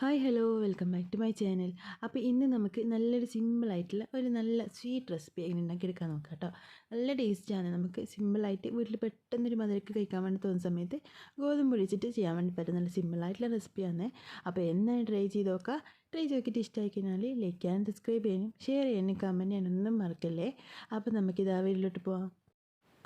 Hi hello welcome back to my channel. അപ്പോൾ ഇന്ന് നമുക്ക് നല്ലൊരു സിമ്പിളായിട്ടുള്ള ഒരു നല്ല സ്വീറ്റ് റെസിപ്പി എങ്ങനെ ഉണ്ടാക്കിയെടുക്കാൻ നോക്കാം കേട്ടോ. നല്ല ടേസ്റ്റാണ് നമുക്ക് സിമ്പിളായിട്ട് വീട്ടിൽ പെട്ടെന്നൊരു മധുരക്ക് കഴിക്കാൻ വേണ്ടി തോന്നുന്ന സമയത്ത് ഗോതമ്പ് ഒഴിച്ചിട്ട് ചെയ്യാൻ വേണ്ടി പറ്റുന്ന നല്ല സിമ്പിളായിട്ടുള്ള റെസിപ്പിയാണ് അപ്പോൾ എന്നാണ് ട്രൈ ചെയ്ത് നോക്കുക? ട്രൈ ചെയ്ത് നോക്കിയിട്ട് ഇഷ്ടമായി കഴിഞ്ഞാൽ ലൈക്ക് ചെയ്യാനും സബ്സ്ക്രൈബ് ചെയ്യാനും ഷെയർ ചെയ്യാനും കമന്റ് ചെയ്യാനൊന്നും മറക്കല്ലേ? അപ്പോൾ നമുക്കിത് ആ വീട്ടിലോട്ട് പോവാം.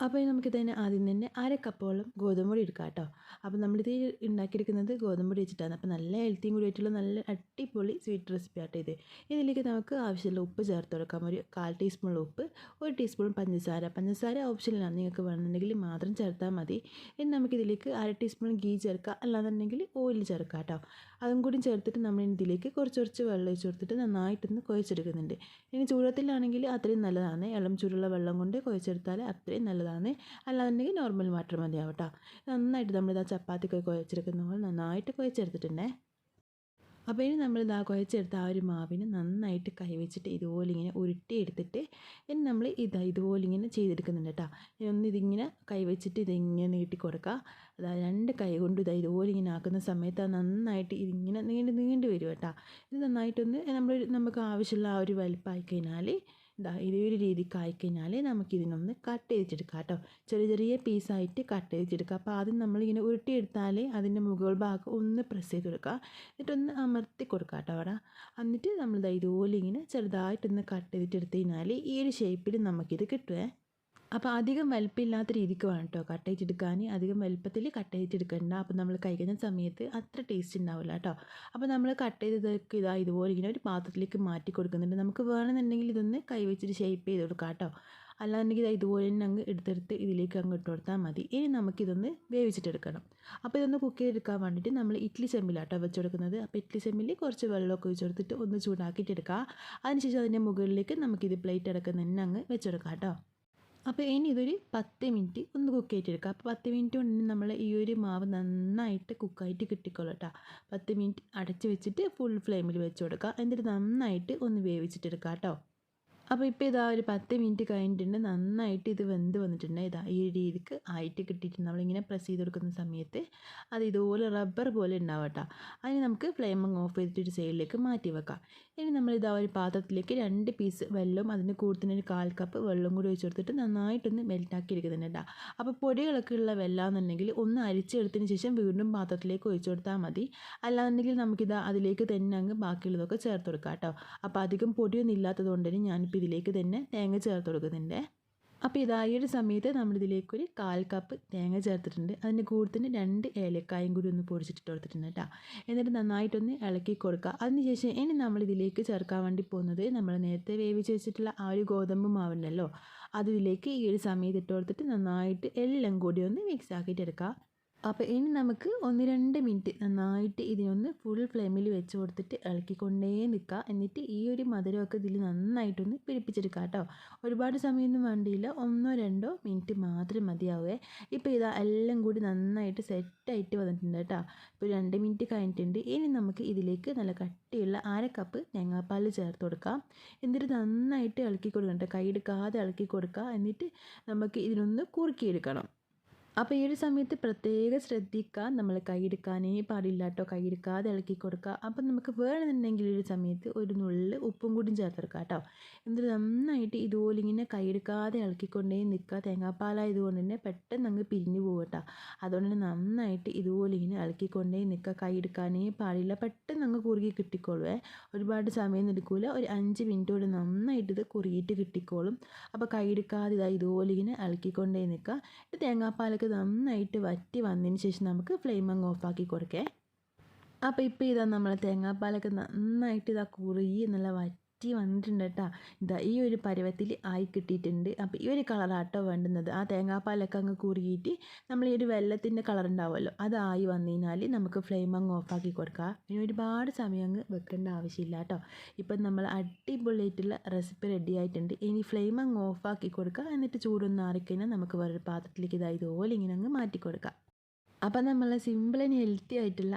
അപ്പോൾ നമുക്ക് തന്നെ ആദ്യം തന്നെ അര കപ്പോളം ഗോതമ്പ് പൊടി എടുക്കാം കേട്ടോ. അപ്പോൾ നമ്മളിത് ഉണ്ടാക്കിയെടുക്കുന്നത് ഗോതമ്പ് പൊടി വെച്ചിട്ടാണ്. അപ്പോൾ നല്ല ഹെൽത്തിയും കൂടി ആയിട്ടുള്ള നല്ല അടിപൊളി സ്വീറ്റ് റെസിപ്പി ആട്ടോ ഇത്. ഇതിലേക്ക് നമുക്ക് ആവശ്യമുള്ള ഉപ്പ് ചേർത്ത് കൊടുക്കാം. ഒരു കാൽ ടീസ്പൂൺ ഉപ്പ് ഒരു ടീസ്പൂൺ പഞ്ചസാര. പഞ്ചസാര ഓപ്ഷനിലാണ് നിങ്ങൾക്ക് വേണമെന്നുണ്ടെങ്കിൽ മാത്രം ചേർത്താൽ മതി. ഇനി നമുക്കിതിലേക്ക് അര ടീസ്പൂൺ ഗീ ചേർക്കുക അല്ലാന്നുണ്ടെങ്കിൽ ഓയിൽ ചേർക്കാം കേട്ടോ. അതും കൂടി ചേർത്തിട്ട് നമ്മൾ ഇതിലേക്ക് കുറച്ച് കുറച്ച് വെള്ളം ഒഴിച്ച് കൊടുത്തിട്ട് നന്നായിട്ടൊന്ന് കുഴച്ചെടുക്കുന്നുണ്ട്. ഇനി ചൂടത്തിലാണെങ്കിൽ അത്രയും നല്ലതാണ്. ഇളം ചൂടുള്ള വെള്ളം കൊണ്ട് കുഴച്ചെടുത്താൽ അത്രയും നല്ലതാണ്. നല്ലതാണ്. അല്ലാന്നുണ്ടെങ്കിൽ നോർമൽ വാട്ടർ മതിയാവും കേട്ടോ നന്നായിട്ട് നമ്മളിതാ ചപ്പാത്തിക്കൊക്കെ കുഴച്ചെടുക്കുന്ന പോലെ നന്നായിട്ട് കുഴച്ചെടുത്തിട്ടുണ്ടേ. അപ്പോൾ ഇനി നമ്മൾ ഇതാ കുഴച്ചെടുത്ത ആ ഒരു മാവിന് നന്നായിട്ട് കൈവച്ചിട്ട് ഇതുപോലെ ഇങ്ങനെ ഉരുട്ടിയെടുത്തിട്ട് ഇനി നമ്മൾ ഇതാ ഇതുപോലെ ഇങ്ങനെ ചെയ്തെടുക്കുന്നുണ്ട് കേട്ടോ. ഒന്ന് ഇതിങ്ങനെ കൈവച്ചിട്ട് ഇതിങ്ങനെ നീട്ടി കൊടുക്കുക അതാ രണ്ട് കൈ കൊണ്ട് ഇതാ ഇതുപോലെ ഇങ്ങനെ ആക്കുന്ന സമയത്ത് അത് നന്നായിട്ട് ഇതിങ്ങനെ നീണ്ട് നീണ്ട് വരും കേട്ടോ. ഇത് നന്നായിട്ടൊന്ന് നമ്മൾ നമുക്ക് ആവശ്യമുള്ള ആ ഒരു വലിപ്പമായി കഴിഞ്ഞാൽ ഇതാ ഇതേ ഒരു രീതിക്ക് ആയിക്കഴിഞ്ഞാൽ നമുക്കിതിനൊന്ന് കട്ട് ചെയ്തിട്ടെടുക്കാം കേട്ടോ. ചെറിയ ചെറിയ പീസായിട്ട് കട്ട് ചെയ്തിട്ടെടുക്കുക അപ്പോൾ ആദ്യം നമ്മളിങ്ങനെ ഉരുട്ടിയെടുത്താൽ അതിന്റെ മുകൾ ഭാഗം ഒന്ന് പ്രസ് ചെയ്ത് കൊടുക്കുക എന്നിട്ടൊന്ന് അമർത്തി കൊടുക്കുക കേട്ടോ അവിടെ. എന്നിട്ട് നമ്മൾ ഇതുപോലെ ഇങ്ങനെ ചെറുതായിട്ടൊന്ന് കട്ട് ചെയ്തിട്ട് എടുത്തു കഴിഞ്ഞാൽ ഈ ഒരു ഷേപ്പിൽ നമുക്കിത് കിട്ടുമേ അപ്പോൾ അധികം വലിപ്പമില്ലാത്ത രീതിക്ക് വേണം കേട്ടോ കട്ട് ചെയ്തെടുക്കാൻ അധികം വലിപ്പത്തിൽ കട്ട് ചെയ്തെടുക്കണ്ട അപ്പോൾ നമ്മൾ കഴിക്കുന്ന സമയത്ത് അത്ര ടേസ്റ്റ് ഉണ്ടാവില്ല കേട്ടോ അപ്പോൾ നമ്മൾ കട്ട് ചെയ്തതൊക്കെ ഇതാ ഇതുപോലെ ഇങ്ങനെ ഒരു പാത്രത്തിലേക്ക് മാറ്റി കൊടുക്കുന്നുണ്ട്. നമുക്ക് വേണമെന്നുണ്ടെങ്കിൽ ഇതൊന്ന് കൈവച്ചിട്ട് ഷേപ്പ് ചെയ്ത് കൊടുക്കാം കേട്ടോ അല്ലാന്നുണ്ടെങ്കിൽ ഇത് ഇതുപോലെ തന്നെ അങ്ങ് എടുത്തെടുത്ത് ഇതിലേക്ക് അങ്ങ് ഇട്ട് കൊടുത്താൽ മതി. ഇനി നമുക്കിതൊന്ന് വേവിച്ചിട്ടെടുക്കണം അപ്പോൾ ഇതൊന്ന് കുക്ക് ചെയ്തെടുക്കാൻ വേണ്ടിയിട്ട് നമ്മൾ ഇഡ്ഡലി ചെമ്പിലാട്ടോ വെച്ച് കൊടുക്കുന്നത്. അപ്പോൾ ഇഡ്ഡലി ചെമ്പിൽ കുറച്ച് വെള്ളമൊക്കെ ഒഴിച്ച് കൊടുത്തിട്ട് ഒന്ന് ചൂടാക്കിയിട്ട് എടുക്കുക അതിനുശേഷം അതിന്റെ മുകളിലേക്ക് നമുക്കിത് പ്ലേറ്റ് അടക്കം തന്നെ അങ്ങ് വെച്ചെടുക്കാം കേട്ടോ അപ്പോൾ ഇനി ഇതൊരു പത്ത് മിനിറ്റ് ഒന്ന് കുക്ക് ചെയ്തെടുക്കുക അപ്പോൾ പത്ത് മിനിറ്റ് കൊണ്ട് നമ്മൾ ഈ ഒരു മാവ് നന്നായിട്ട് കുക്കായിട്ട് കിട്ടിക്കോളൂ കേട്ടോ പത്ത് മിനിറ്റ് അടച്ച് വെച്ചിട്ട് ഫുൾ ഫ്ലെയിമിൽ വെച്ച് കൊടുക്കുക എന്നിട്ട് നന്നായിട്ട് ഒന്ന് വേവിച്ചിട്ടെടുക്കുക കേട്ടോ അപ്പോൾ ഇപ്പോൾ ഇതാ ഒരു പത്ത് മിനിറ്റ് കഴിഞ്ഞിട്ടുണ്ട്. നന്നായിട്ട് ഇത് വെന്ത് വന്നിട്ടുണ്ട്. ഇതാ ഈ രീതിക്ക് ആയിട്ട് കിട്ടിയിട്ടുണ്ട്. നമ്മളിങ്ങനെ പ്രസ് ചെയ്ത് കൊടുക്കുന്ന സമയത്ത് അത് ഇതുപോലെ റബ്ബർ പോലെ ഉണ്ടാവും കേട്ടോ. അതിന് നമുക്ക് ഫ്ലെയിം ഓഫ് ചെയ്തിട്ട് ഒരു സൈഡിലേക്ക് മാറ്റി വെക്കാം. ഇനി നമ്മൾ ഇതാ ഒരു പാത്രത്തിലേക്ക് രണ്ട് പീസ് വെള്ളം അതിന് കൂടുതൽ ഒരു കാൽ കപ്പ് വെള്ളം കൂടി ഒഴിച്ച് കൊടുത്തിട്ട് നന്നായിട്ടൊന്ന് മെൽറ്റാക്കി എടുക്കുന്നുണ്ട് കേട്ടോ. അപ്പോൾ പൊടികളൊക്കെ ഉള്ള വെള്ളമെന്നുണ്ടെങ്കിൽ ഒന്ന് അരിച്ചെടുത്തതിന് ശേഷം വീണ്ടും പാത്രത്തിലേക്ക് ഒഴിച്ചു കൊടുത്താൽ മതി. അല്ലാന്നുണ്ടെങ്കിൽ നമുക്കിത് അതിലേക്ക് തന്നെ അങ്ങ് ബാക്കിയുള്ളതൊക്കെ ചേർത്ത് കൊടുക്കാം കേട്ടോ. അപ്പോൾ അധികം പൊടിയൊന്നും ഇല്ലാത്തത് കൊണ്ട് തന്നെ ഞാനിപ്പോൾ ഇതിലേക്ക് തന്നെ തേങ്ങ ചേർത്ത് കൊടുക്കുന്നുണ്ട്. അപ്പോൾ ഇതാ ഈ ഒരു സമയത്ത് നമ്മളിതിലേക്ക് ഒരു കാൽ കപ്പ് തേങ്ങ ചേർത്തിട്ടുണ്ട്. അതിന്റെ കൂടുതൽ രണ്ട് ഏലക്കായും കൂടി ഒന്ന് പൊടിച്ചിട്ട് കൊടുത്തിട്ടുണ്ട് കേട്ടോ. എന്നിട്ട് നന്നായിട്ടൊന്ന് ഇളക്കി കൊടുക്കുക. അതിനുശേഷം ഇനി നമ്മളിതിലേക്ക് ചേർക്കാൻ വേണ്ടി പോകുന്നത് നമ്മൾ നേരത്തെ വേവിച്ച് വെച്ചിട്ടുള്ള ആ ഒരു ഗോതമ്പ് മാവുണ്ടല്ലോ. അതിലേക്ക് ഈ ഒരു സമയത്ത് ഇട്ട് കൊടുത്തിട്ട് നന്നായിട്ട് എല്ലാം കൂടി ഒന്ന് മിക്സ് ആക്കിയിട്ട് എടുക്കുക. അപ്പോൾ ഇനി നമുക്ക് ഒന്ന് രണ്ട് മിനിറ്റ് നന്നായിട്ട് ഇതിനൊന്ന് ഫുൾ ഫ്ലെയിമിൽ വെച്ച് കൊടുത്തിട്ട് ഇളക്കിക്കൊണ്ടേ നിൽക്കുക എന്നിട്ട് ഈ ഒരു മധുരമൊക്കെ ഇതിൽ നന്നായിട്ടൊന്ന് പിടിപ്പിച്ചെടുക്കുക കേട്ടോ ഒരുപാട് സമയമൊന്നും വേണ്ടിയില്ല. ഒന്നോ രണ്ടോ മിനിറ്റ് മാത്രം മതിയാവേ. ഇപ്പോൾ ഇതാ എല്ലാം കൂടി നന്നായിട്ട് സെറ്റായിട്ട് വന്നിട്ടുണ്ട് കേട്ടോ ഇപ്പോൾ രണ്ട് മിനിറ്റ് കഴിഞ്ഞിട്ടുണ്ട്. ഇനി നമുക്ക് ഇതിലേക്ക് നല്ല കട്ടിയുള്ള അര കപ്പ് തേങ്ങാപ്പാൽ ചേർത്ത് കൊടുക്കാം. എന്നിട്ട് നന്നായിട്ട് ഇളക്കി കൊടുക്കണം കേട്ടോ കൈ എടുക്കാതെ ഇളക്കി കൊടുക്കുക എന്നിട്ട് നമുക്ക് ഇതിനൊന്ന് കുറുക്കിയെടുക്കണം. അപ്പോൾ ഈ ഒരു സമയത്ത് പ്രത്യേകം ശ്രദ്ധിക്കുക നമ്മൾ കൈയെടുക്കാനേ പാടില്ല കേട്ടോ കൈയെടുക്കാതെ ഇളക്കി കൊടുക്കുക അപ്പം നമുക്ക് വേണമെന്നുണ്ടെങ്കിൽ ഒരു സമയത്ത് ഒരു നുള്ളിൽ ഉപ്പും കൂടി ചേർത്തെടുക്കുക കേട്ടോ എന്നിട്ട് നന്നായിട്ട് ഇതുപോലെ ഇങ്ങനെ കൈയെടുക്കാതെ ഇളക്കിക്കൊണ്ടേ നിൽക്കുക തേങ്ങാപ്പാലായതുകൊണ്ട് തന്നെ പെട്ടെന്ന് അങ്ങ് പിരിഞ്ഞു പോകും കേട്ടോ അതുകൊണ്ട് തന്നെ നന്നായിട്ട് ഇതുപോലെ ഇങ്ങനെ ഇളക്കിക്കൊണ്ടേ നിൽക്കുക കൈയെടുക്കാനേ പാടില്ല. പെട്ടെന്ന് അങ്ങ് കുറുകി കിട്ടിക്കോളുവേ. ഒരുപാട് സമയം എടുക്കില്ല ഒരു അഞ്ച് മിനിറ്റ് കൊണ്ട് നന്നായിട്ട് ഇത് കുറുകിയിട്ട് കിട്ടിക്കോളും. അപ്പോൾ കൈയെടുക്കാതെ ഇതാ ഇതുപോലെ ഇങ്ങനെ ഇളക്കിക്കൊണ്ടേ നിൽക്കുക തേങ്ങാപ്പാലൊക്കെ നന്നായിട്ട് വറ്റി വന്നതിന് ശേഷം നമുക്ക് ഫ്ലെയിം അങ്ങ് ഓഫാക്കി കൊടുക്കേ. അപ്പോൾ ഇപ്പോൾ ഇതാ നമ്മൾ തേങ്ങാപ്പാലൊക്കെ നന്നായിട്ട് ഇതാ കുറുകി നല്ല വറ്റി വന്നിട്ടുണ്ട് കേട്ടോ ഇതാ ഈ ഒരു പരുവത്തിൽ ആയി കിട്ടിയിട്ടുണ്ട്. അപ്പോൾ ഈ ഒരു കളറാട്ടോ വേണ്ടുന്നത്. ആ തേങ്ങാപ്പാലൊക്കെ അങ്ങ് കുറുകിയിട്ട് നമ്മൾ ഈ ഒരു വെള്ളത്തിന്റെ കളർ ഉണ്ടാവുമല്ലോ അതായി വന്നു കഴിഞ്ഞാൽ നമുക്ക് ഫ്ലെയിം അങ്ങ് ഓഫാക്കി കൊടുക്കുക ഇനി ഒരുപാട് സമയം അങ്ങ് വെക്കേണ്ട ആവശ്യമില്ല കേട്ടോ ഇപ്പം നമ്മൾ അടിപൊളിയായിട്ടുള്ള റെസിപ്പി റെഡി ആയിട്ടുണ്ട്. ഇനി ഫ്ലെയിം അങ്ങ് ഓഫാക്കി കൊടുക്കുക എന്നിട്ട് ചൂടൊന്ന് ആറിക്കഴിഞ്ഞാൽ നമുക്ക് വേറൊരു പാത്രത്തിലേക്ക് ഇതായതുപോലെ ഇങ്ങനെ അങ്ങ് മാറ്റി കൊടുക്കാം. അപ്പം നമ്മൾ സിമ്പിൾ ആൻഡ് ഹെൽത്തി ആയിട്ടുള്ള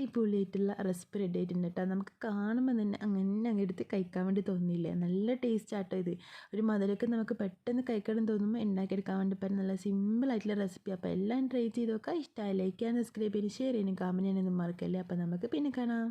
അടിപൊളിയായിട്ടുള്ള റെസിപ്പി റെഡി ആയിട്ടുണ്ട് കേട്ടോ. നമുക്ക് കാണുമ്പോൾ തന്നെ അങ്ങനെ അങ്ങ് എടുത്ത് കഴിക്കാൻ വേണ്ടി തോന്നിയില്ലേ? നല്ല ടേസ്റ്റ് ആട്ടോ ഇത്. ഒരു മധുരമൊക്കെ നമുക്ക് പെട്ടെന്ന് കഴിക്കണം തോന്നുമ്പോൾ ഉണ്ടാക്കിയെടുക്കാൻ വേണ്ടി പറ്റുന്ന നല്ല സിമ്പിൾ ആയിട്ടുള്ള റെസിപ്പി അപ്പോൾ എല്ലാം ട്രൈ ചെയ്ത് നോക്കുക. ഇഷ്ടമായി ലൈക്ക് ചെയ്യാൻ സബ്സ്ക്രൈബ് ചെയ്യാൻ ഷെയർ ചെയ്യാനും കമന്റ് ചെയ്യാനൊന്നും മറക്കല്ലേ? അപ്പോൾ നമുക്ക് പിന്നെ കാണാം.